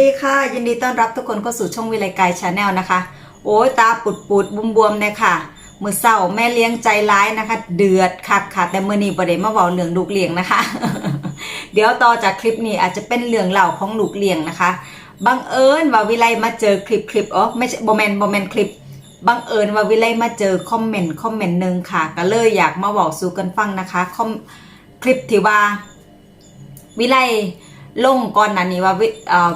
ดีค่ะ ยินดีต้อนรับทุกคนเข้าสู่ช่องวิไลกายชาแนลนะคะ โอ้ยตาปุดปุดบวมบวมเลยค่ะ มือเศร้าแม่เลี้ยงใจร้ายนะคะ เดือดคักค่ะ แต่มื่อนี้ประเด็นมาเบาเรื่องลูกเลี้ยงนะคะ เดี๋ยวต่อจากคลิปนี้อาจจะเป็นเรื่องเหล่าของลูกเลี้ยงนะคะบังเอิญว่าวิไลมาเจอคลิปคลิปอ๋อไม่ใช่โบแมนโบแมนคลิปบังเอิญว่าวิไลมาเจอคอมเมนต์คอมเมนต์หนึ่งค่ะ ก็เลยอยากมาบอกสู่กันฟังนะคะคอมคลิปที่ว่าวิไล ลงก่อนหน้านี้ว่าวิ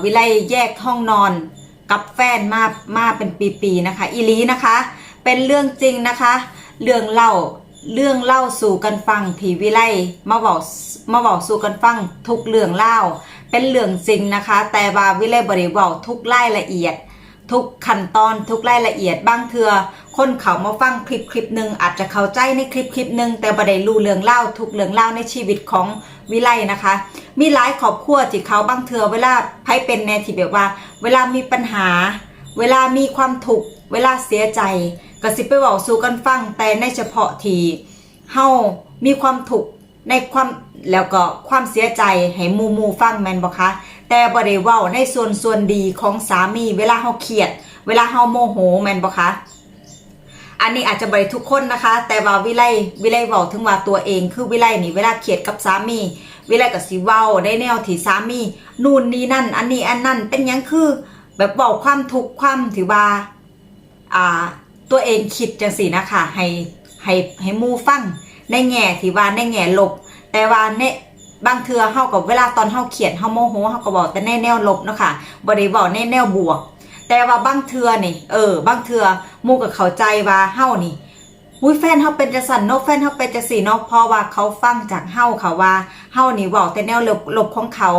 วิไลแยกห้องนอนกับแฟนมามาเป็นปีๆนะคะ อีลีนะคะ เป็นเรื่องจริงนะคะ เรื่องเล่าเรื่องเล่าสู่กันฟังที่วิไลมาบอกมาบอกสู่กันฟังทุกเรื่องเล่า เป็นเรื่องจริงนะคะ แต่ว่าวิไลบริบอกทุกรายละเอียด ทุกขั้นตอนทุกรายละเอียดบางเทือ คนเขามาฟังคลิปคลิปหนึ่งอาจจะเข้าใจในคลิปคลิปหนึ่งแต่บ่ได้รู้เรื่องเล่าทุกเรื่องเล่าในชีวิตของวิไลนะคะ มีหลายครอบครัวที่เขาบางเทือเวลาไพ่เป็นแนที่แบบว่า เวลามีปัญหา เวลามีความทุกข์เวลาเสียใจก็สิไปบอกสู่กันฟังแต่ในเฉพาะทีเฮามีความทุกข์ในความแล้วก็ความเสียใจให้มูมูฟังแมนบ่คะแต่บ่ได้เว้าในส่วนส่วนดีของสามี เวลาเฮาเครียด เวลาเฮาโมโหแมนบ่คะ อันนี้อาจจะบริทุกคนนะคะ แต่ว่าวิไลวิไลเว้าถึงว่าตัวเองคือวิไลนี่เวลาเครียดกับสามี วิไลก็สิเว้าได้แนวที่สามี นู่นนี่นั่น อันนี้อันนั่นเป็นยังคือ แบบเว้าความทุกข์ความถือว่าอ่า ตัวเองคิดจังสีนะคะให้ให้ให้มูฟังในแง่ที่ว่าในแง่ลบ แต่ว่าในบางเทือเฮากับเวลาตอนเฮาเขียนเฮาโมโหเฮาก็บอกแต่ในแนวลบเนาะค่ะบ่ได้บอกในแนวบวก แต่ว่าบางเทือนี่เออบางเทือ มู่ก็เขาใจว่าเฮานี่อุ้ยแฟนเฮาเป็นจังซั่นนาะแฟนเฮาเป็นจังซี่เนาะเพราะว่าเขาฟังจากเฮาค่ะว่าเฮานี่เว้าแต่แนวลบลบของเขา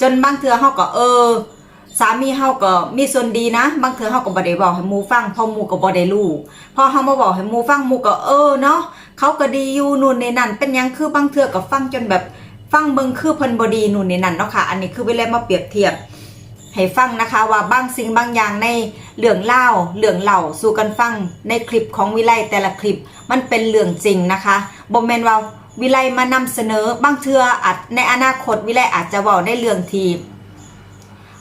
จนบางเทือเฮาก็เออ สามีเฮาก็มีส่วนดีนะ บางเทือเฮาก็บ่ได้บอกให้มูฟังพราะหมู่ก็บ่ได้รู้พอเฮามาบอกให้มูฟังมูก็เออเนาะเขาก็ดีอยู่นู่นในนั่นเป็นยังคือบางเทือก็ฟังจนแบบฟังเบิงคือเพิ่นบ่ดีนู่นในนั่นเนาะค่ะ อันนี้คือเวลามาเปรียบเทียบ ให้ฟังนะคะว่าบางสิ่งบางอย่างในเรื่องเล่าเรื่องเล่าสู่กันฟังในคลิปของวิไลแต่ละคลิปมันเป็นเรื่องจริงนะคะบอมเมนว่าวิไลมานำเสนอบางเทืออาจในอนาคตวิไลอาจจะว่าในเรื่องที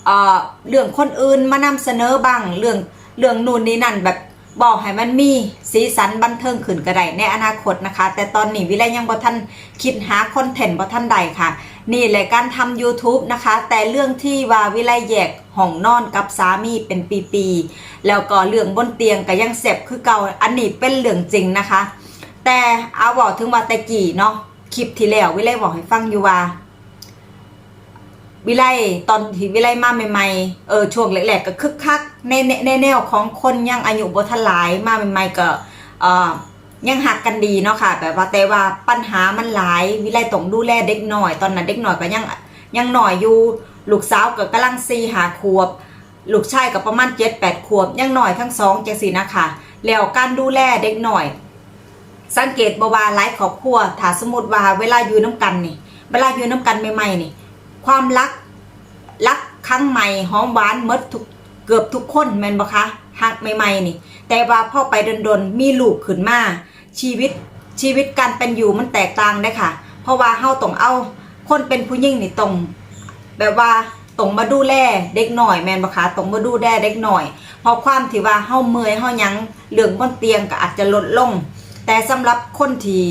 เอ่อเรื่องคนอื่นมานำเสนอบ้างเรื่องเรื่องนู่นนี่นั่นแบบ บอกให้มันมีสีสันบันเทิงขึ้นก็ได้ในอนาคตนะคะ แต่ตอนนี้วิไลยังบ่ทันคิดหาคอนเทนต์บ่ทันใดค่ะ นี่แหละการทำ YouTube นะคะ แต่เรื่องที่ว่าวิไลแยกห้องนอนกับสามีเป็นปีๆแล้วก็เรื่องบนเตียงก็ยังเสพคือเก่าอันนี้เป็นเรื่องจริงนะคะ แต่เอาบอกถึงว่าต่กี่เนาะคลิปที่แล้ววิไลบอกให้ฟังอยู่ว่า วิไลตอนที่วิไลมาใหม่ๆเออช่วงแรกๆก็คึกคักในในในแนวของคนยังอายุบ่ทันหลายมาใหม่ๆก็เออยังหักกันดีเนาะค่ะ แบบว่าแต่ว่าปัญหามันหลายวิไลต้องดูแลเด็กหน่อย ตอนนั้นเด็กหน่อยก็ยังยังหน่อยอยู่ลูกสาวก็กำลังสี่หาขวบ ลูกชายก็ประมาณเจ็ดแปดขวบ ยังหน่อยทั้งสองจังสีนะคะแล้วการดูแลเด็กหน่อย สังเกตบว่าหลายครอบครัวถ้าสมมติว่าเวลาอยู่น้ำกันนี่เวลาอยู่น้ำกันใหม่ๆนี่ ความรักรักครั้งใหม่หอมหวานหมดทุกเกือบทุกคนแมนบ่คะหักใหม่ๆนี่ แต่ว่าพอไปดนๆมีลูกขึ้นมาชีวิตชีวิตการเป็นอยู่มันแตกต่างได้ค่ะ เพราะว่าเฮาต้องเอา คนเป็นผู้หญิงนี่ต้องแบบว่าต้องมาดูแลเด็กหน่อยแมนบ่คะต้องมาดูแลเด็กหน่อย เพราะความที่ว่าเฮาเมื่อยเฮายังเรื่องบนเตียงก็อาจจะลดลง แต่สำหรับคนที่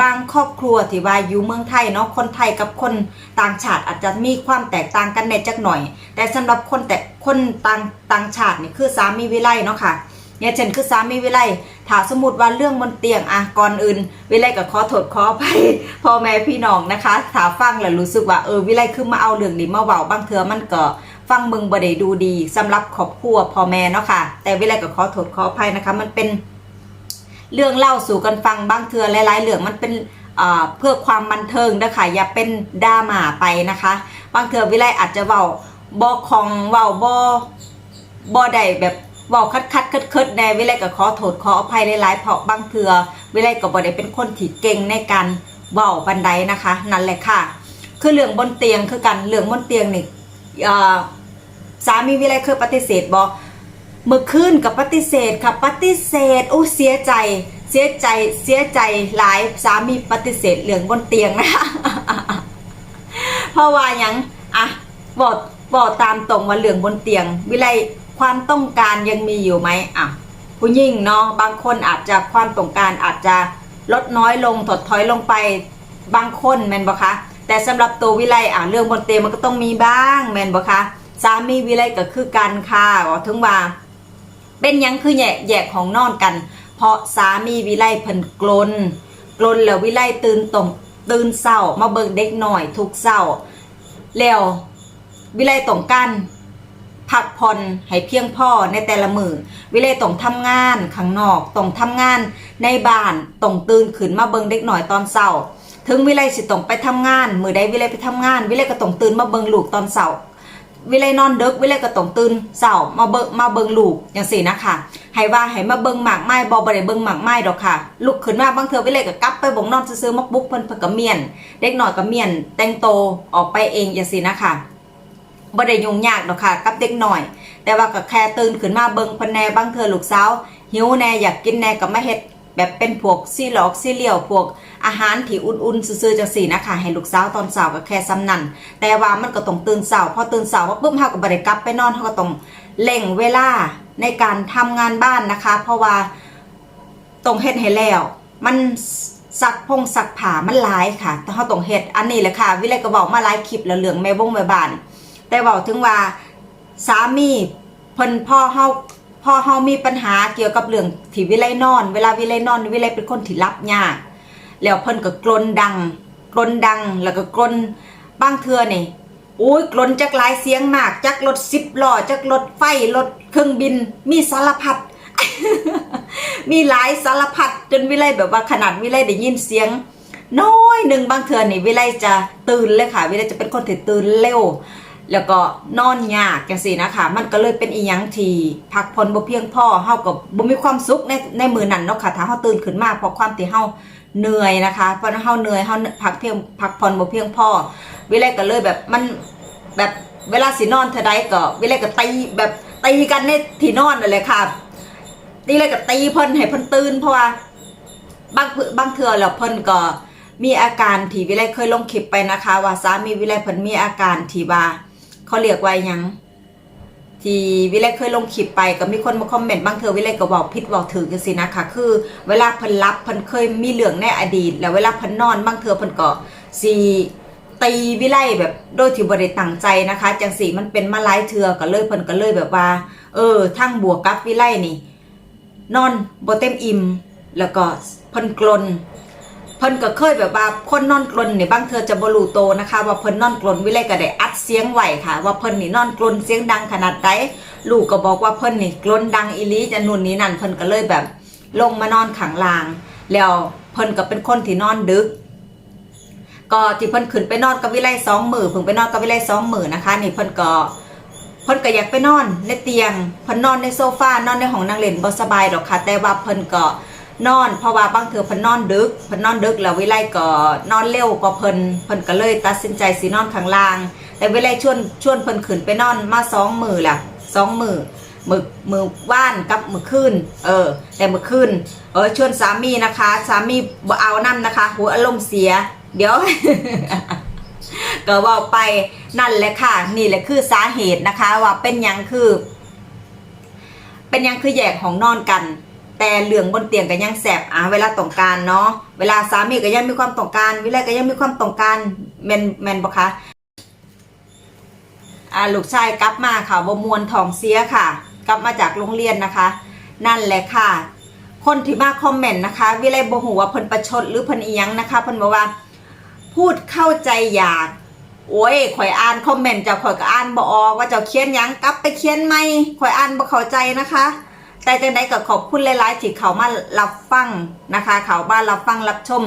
บางครอบครัวที่ว่าอยู่เมืองไทยเนาะคนไทยกับคนต่างชาติอาจจะมีความแตกต่างกันในจักหน่อย แต่สำหรับคนแต่คนต่างต่างชาตินี่คือสามีวิไลเนาะค่ะเนี่ยเช่นคือสามีวิไลถ้าสมมติว่าเรื่องบนเตียงอะก่อนอื่น วิไลก็ขอโทษขออภัยพ่อแม่พี่น้องนะคะถ้าฟังแล้วรู้สึกว่าเออวิไลคือมาเอาเรื่องนี้มาเว้าบางเทื่อมันก็ฟังมึงบ่ได้ดูดีสำหรับครอบครัวพ่อแม่เนาะค่ะแต่วิไลก็ขอโทษขออภัยนะคะมันเป็น เรื่องเล่าสู่กันฟังบางเทือหลายๆเรื่องมันเป็นเพื่อความบันเทิงนะคะอย่าเป็นดราม่าไปนะคะ บางเทือวิไลอาจจะเว้าบอของเว้าบอบอใดแบบเว้าคัดคัดคิดคิดในวิไลก็ขอโทษขออภัยหลายๆเพราะบางเทือวิไลก็บ่ได้เป็นคนที่เก่งในการเว้าบันไดนะคะ นั่นแหละค่ะ คือเรื่องบนเตียงคือกันเรื่องบนเตียงนี่สามีวิไลเคยปฏิเสธบอ เมื่อคืนกับปฏิเสธค่ะปฏิเสธโอ้เสียใจ เสียใจเสียใจหลายสามีปฏิเสธเหลืองบนเตียงนะคะเพราะว่ายังอะบอกบอกตามตรงว่าเรื่องบนเตียง วิไลความต้องการยังมีอยู่ไหมอะผู้หญิงเนาะบางคนอาจจะความต้องการอาจจะลดน้อยลงถดถอยลงไปบางคนแมนบอคะแต่สำหรับตัววิไลอะเรื่องบนเตียงมันก็ต้องมีบ้างแมนบอคะสามีวิไลก็คือกันค่ะบอกถึงว่า เป็นยังคือแยกแยกของนอนกัน เพราะสามีวิไลเพิ่นกลนกลนแล้ววิไลตื่นตรงตื่นเศร้ามาเบิ่งเด็กหน่อยทุกเศร้าแล้ววิไลต้องการพักผ่อนให้เพียงพอในแต่ละมือวิไลต้องทำงานข้างนอกต้องทำงานในบ้านต้องตื่นขึ้นมาเบิ่งเด็กหน่อยตอนเศร้า ถึงวิไลสิต้องไปทำงาน มือใดวิไลไปทำงาน วิไลก็ต้องตื่นมาเบิ่งลูกตอนเศร้า วิไลนอนดึกวิไลก็ต้องตื่นเช้ามาเบิ่งมาเบิ่งลูกจังซี่นะคะให้ว่าให้มาเบิ่งหมากไม้บ่บ่ได้เบิ่งหมากไม้ดอกค่ะลุกขึ้นมาบางเทื่อวิไลก็กลับไปบ่งนอนซื่อมักบุกเพิ่นเพิ่นก็เมียน เด็กหน้อยก็เมียน แต่งโตออกไปเองจังซี่นะคะบ่ได้ยุ่งยากดอกค่ะกับเด็กหน้อย แต่ว่าก็แค่ตื่นขึ้นมาเบิ่งเพิ่นแหน่บางเทื่อลูกสาวหิวแหน่อยากกินแหน่ก็มาเฮ็ด แบบเป็นพวกซี่หลอกซี่เหลี่ยวพวกอาหารที่อุ่นๆซื่อๆจังซี่นะคะให้ลูกสาวตอนเช้าก็แค่ซ้ำนั่นแต่ว่ามันก็ต้องตื่นเช้าพอตื่นเช้าว่าปุ๊บเฮาก็บ่ได้กลับไปนอนเฮาก็ต้องเร่งเวลาในการทำงานบ้านนะคะ เพราะว่าต้องเฮ็ดให้แล้ว มันซักพงซักผ้ามันหลายค่ะแต่เฮาต้องเฮ็ดอันนี้แหละค่ะ วิไลก็บอกมาหลายคลิปแล้วเรื่องแม่บงแม่บ้าน แต่เว้าถึงว่าสามีเพิ่นพ่อเฮา พอเฮามีปัญหาเกี่ยวกับเรื่องที่วิไลนอน เวลาวิไลนอนวิไลเป็นคนที่รับยากแล้วเพิ่นก็กลนดังกลนดังแล้วก็กลนบางเทื่อนี่อุ้ยกลนจักหลายเสียงมากจักรถสิบล้อจักรถไฟรถเครื่องบิน มีสารพัดมีหลายสารพัดจนวิไลแบบว่าขนาดวิไลได้ยินเสียง น้อยหนึ่งบางเทื่อนี่วิไลจะตื่นเลยค่ะ วิไลจะเป็นคนที่ตื่นเร็ว แล้วก็นอนยากจังซี่นะคะ มันก็เลยเป็นอีหยังที่พักผ่อนบ่เพียงพอเฮาก็บ่มีความสุขในในมือนั้นเนาะค่ะถ้าเฮาตื่นขึ้นมาเพราะความที่เฮาเหนื่อยนะคะเพราะเฮาเหนื่อยเฮาพักเพียงพักผ่อนบ่เพียงพอวิไลก็เลยแบบมันแบบเวลาสินอนเท่าใดก็วิไลก็ตีแบบตีกันในที่นอนนั่นแหละค่ะตีเลยก็ตีเพิ่นให้เพิ่นตื่นเพราะว่าบางเทื่อบางเทื่อแล้วเพิ่นก็มีอาการที่วิไลเคยลงคลิปไปนะคะ ว่าสามีวิไลเพิ่นมีอาการที่ว่า เขาเรียกว่ายัง ที่วิไลเคยลงคลิปไปก็มีคนมาคอมเมนต์บางเทื่อวิไลก็บอกผิดบอกถือกันสินะคะคือเวลาเพิ่นรับเพิ่นเคยมีเรื่องในอดีต แล้วเวลาเพิ่นนอนบางเทื่อเพิ่นก็สีตีวิไลแบบโดยที่บ่ได้ตั้งใจนะคะ จังสีมันเป็นมาหลายเทื่อก็เลยเพิ่นก็เลยแบบว่า เออทั้งบวกกับวิไลนี่ นอนบ่เต็มอิ่มแล้วก็เพิ่นกลน เพิ่นก็เคยแบบว่าคนนอนกลนเนี่ยบางเธอจะบรูโตนะคะ ว่าเพิ่นนอนกลนวิไลก็ได้อัดเสียงไหวค่ะ ว่าเพิ่นนี่นอนกลนเสียงดังขนาดใดลูกก็บอกว่าเพิ่นนี่กลนดังอีลีจะนู่นนี่นั่นเพิ่นก็เลยแบบ ลงมานอนขังลาง แล้วเพิ่นก็เป็นคนที่นอนดึก ก็ที่เพิ่นขึ้นไปนอนกับวิไลสองหมือเพิ่งไปนอนกับวิไลสองหมือนะคะ นี่เพิ่นก็เพิ่นก็อยากไปนอนในเตียงเพิ่นนอนในโซฟานอนในห้องนั่งเล่นบ่สบายดอกค่ะ แต่ว่าเพิ่นก็ นอน เพราะว่าบางเทื่อเพิ่นนอนดึกเพิ่นนอนดึกแล้ววิไลก็นอนเร็วกว่าเพิ่นเพิ่นก็เลยตัดสินใจสินอนข้างล่าง แต่วิไลชวนชวนเพิ่นขึ้นไปนอนมาสองมือล่ะสองมือมือมือว่านกับมือคืนเออ แต่มือคืนเออชวนสามีนะคะ สามีบ่เอานํนะคะ หัวอารมณ์เสีย เดี๋ยวก็ว่าไปนั่นแหละค่ะ นี่แหละคือสาเหตุนะคะ ว่าเป็นยังคือ เป็นยังคือแยกของนอนกัน แต่เหลืองบนเตียงก็ยังแสบอะเวลาต้องการเนาะเวลาสามีก็ยังมีความต้องการ วิไลก็ยังมีความต้องการแมนแมนปะคะอ่าลูกชายกลับมาค่ะบมวนทองเสียค่ะ กลับมาจากโรงเรียนนะคะ นั่นแหละค่ะ คนที่มาคอมเมนต์นะคะ วิไลบหูว่าเพิ่นประชดหรือเพิ่นอียงนะคะเพิ่นบอกว่า พูดเข้าใจอยากโอ้ยข่อยอ่านคอมเมนต์เจ้าข่อยก็อ่านบออกว่าเจ้าเขียนยังกลับไปเขียนใหม่ข่อยอ่านบ่เข้าใจนะคะ แต่จังไดก็ขอบคุณหลายๆที่เขามารับฟังนะคะ เขามานรับฟังรับชม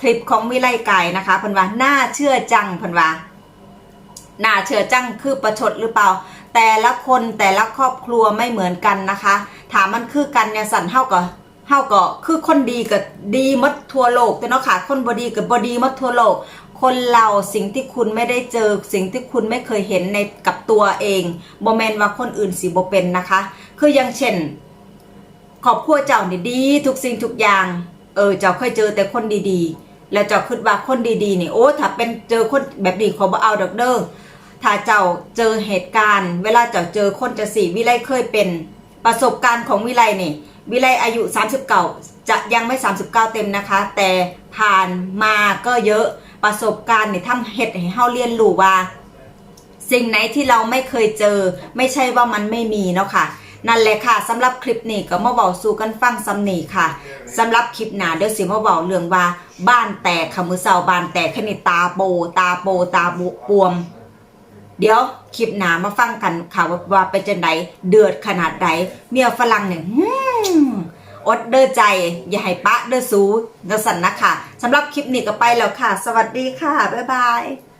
คลิปของวิไลไก่นะคะพิ่นว่าน่าเชื่อจังพิ่นว่าน่าเชื่อจังคือประชดหรือเปล่า แต่ละคนแต่ละครอบครัวไม่เหมือนกันนะคะ ถามมันคือกันเนี่ยสันเท่ากับเท่าก็คือคนดีกับดีหมดทั่วโลกแต่เนาะค่ะคนบดีกับบดีหมดทั่วโลก คนเราสิ่งที่คุณไม่ได้เจอ สิ่งที่คุณไม่เคยเห็นในกับตัวเองโมเมนว่าคนอื่นสิบเป็นนะคะ คืออย่างเช่น ครอบครัวเจ้านี่ดีทุกสิ่งทุกอย่าง เออเจ้าเคยเจอแต่คนดีๆ แล้วเจ้าคิดว่าคนดีๆนี่โอ้ถ้าเป็นเจอคนแบบนี้ขอบ่เอาดอกเด้อถ้าเจ้าเจอเหตุการณ์ เวลาเจ้าเจอคนจะสี่วิไลเคยเป็นประสบการณ์ของวิไลนี่ วิไลอายุ 39 จะยังไม่ 39 เต็มนะคะ แต่ผ่านมาก็เยอะประสบการณ์นี่ทำเห็ดให้เฮาเรียนรู้ว่า สิ่งไหนที่เราไม่เคยเจอ ไม่ใช่ว่ามันไม่มีเนาะค่ะ นั่นแหละค่ะสำหรับคลิปนี้ก็มาเบาสู่กันฟังซ้ำนี่ค่ะสำหรับคลิปหน้าเดี๋ยวสิมาเบาเรื่องว่าบ้านแตกค่ะมือเสาบ้านแตกขนิดตาโบตาโบตาบุปวม เดี๋ยวคลิปหน้ามาฟังกันค่ะว่าว่าเป็นจังไดเดือดขนาดใดเมียฝรั่งเนี่ยหืมอดเด้อใจ อย่าให้ปะเด้อสูจังสันนะค่ะสำหรับคลิปนี้ก็ไปแล้วค่ะ สวัสดีค่ะ บ๊ายบาย